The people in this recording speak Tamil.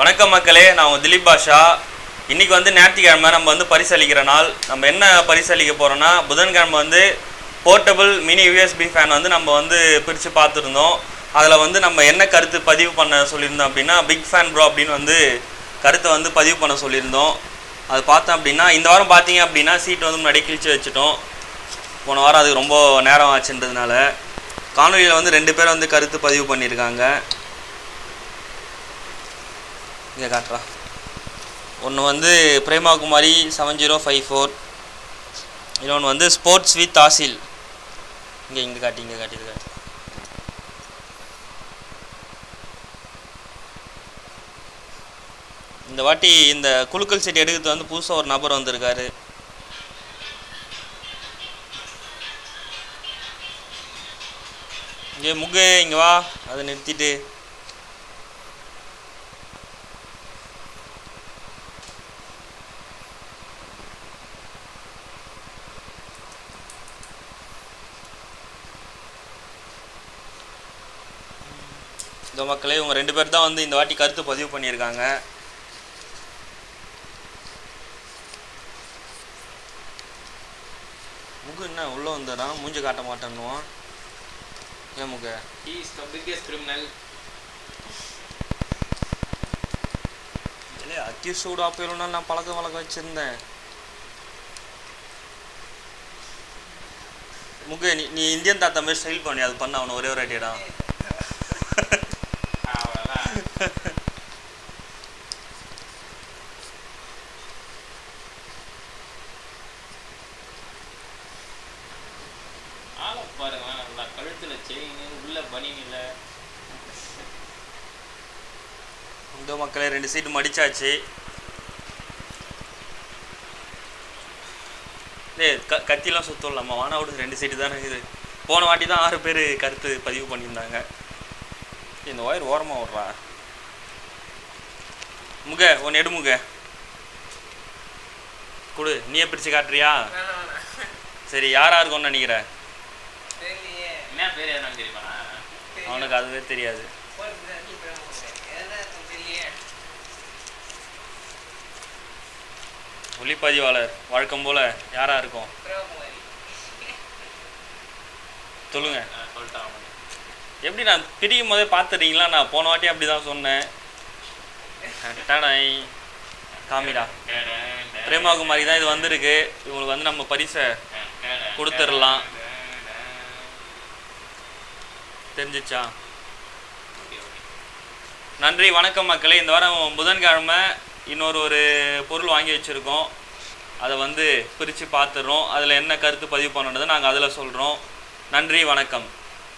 வணக்கம் மக்களே நான் திலீப் பாஷா. இன்றைக்கி வந்து ஞாயிற்றுக்கிழமை நம்ம வந்து பரிசளிக்கிற நாள். நம்ம என்ன பரிசளிக்க போகிறோன்னா புதன்கிழமை வந்து போர்ட்டபிள் மினி யூஎஸ்பி ஃபேன் வந்து நம்ம வந்து பிரித்து பார்த்துருந்தோம். அதில் வந்து நம்ம என்ன கருத்து பதிவு பண்ண சொல்லியிருந்தோம் அப்படின்னா பிக் ஃபேன் ப்ரோ அப்படின்னு வந்து கருத்தை வந்து பதிவு பண்ண சொல்லியிருந்தோம். அது பார்த்தோம் அப்படின்னா இந்த வாரம் பார்த்தீங்க அப்படின்னா சீட் வந்து முன்னாடி கிழிச்சு வச்சுட்டோம். போன வாரம் அதுக்கு ரொம்ப நேரம் ஆச்சுன்றதுனால காணொலியில் வந்து ரெண்டு பேர் வந்து கருத்து பதிவு பண்ணியிருக்காங்க. இங்கே காட்டுறா. ஒன்று வந்து Premakumari seven zero five four இன்னொன்று வந்து ஸ்போர்ட்ஸ் வித் ஆசில் இங்கே இங்கே காட்டி இங்கே காட்டி இது காட்டி. இந்த வாட்டி இந்த குலுக்கல் செடி எடுக்கிறது வந்து புதுசாக ஒரு நபர் வந்திருக்காரு. இங்கே முகு இங்கே வா. அதை நிறுத்திட்டு. இந்த மக்களே இவங்க ரெண்டு பேர் தான் வந்து இந்த வாட்டி கருத்து பதிவு பண்ணியிருக்காங்க. முகு என்ன உள்ளே வந்துடுறான் மூஞ்சி காட்ட மாட்டேன்னுவான். ஏன் முக? Is the biggest criminal. இல்லையா அத்தி சூடு அப்போ நான் பழக்கம் வழக்கம் வச்சுருந்தேன். முகு நீ நீ இந்தியன் தாத்தா மாதிரி ஸ்டைல் பண்ணி அது பண்ண அவனை ஒரே ஒரு அவ்வளோதான் ஆளை பாருங்க நல்லா கழுத்துல செயின் உள்ள பனியன் இந்த மக்களே ரெண்டு சீட்டு மடிச்சாச்சு. ஏ க கத்திலாம் சுத்தம் நம்ம வானா விடுது ரெண்டு சீட்டு தானே இருக்குது போன வாட்டி தான் ஆறு பேர் கருத்து பதிவு பண்ணியிருந்தாங்க. இந்த ஒயர் ஓரமாக விட்றா முக ஒன்று எடு முக கொடு நீயே பிரித்து காட்டுறியா? சரி யாரா இருக்கும்னு நினைக்கிற? என்ன பேர் எதனா தெரியுமா அவனுக்கு அதுவே தெரியாது. ஒளிப்பதிவாளர் வழக்கம் போல யாரா இருக்கும் சொல்லுங்க. எப்படி நான் பிரியும் போதே பார்த்துறீங்களா நான் போன வாட்டி அப்படி தான் சொன்னேன். டடாய். காமிடா. பிரேமாகுமாரி தான் இது வந்திருக்கு. இவங்களுக்கு வந்து நம்ம பரிசை கொடுத்துடலாம். தெரிஞ்சிச்சா? நன்றி வணக்கம் மக்களே. இந்த வாரம் புதன்கிழமை இன்னொரு ஒரு பொருள் வாங்கி வச்சுருக்கோம். அதை வந்து பிரித்து பார்த்துடுறோம். அதில் என்ன கருத்து பதிவு பண்ணணுன்றதை நாங்கள் அதில் சொல்கிறோம் நன்றி வணக்கம்.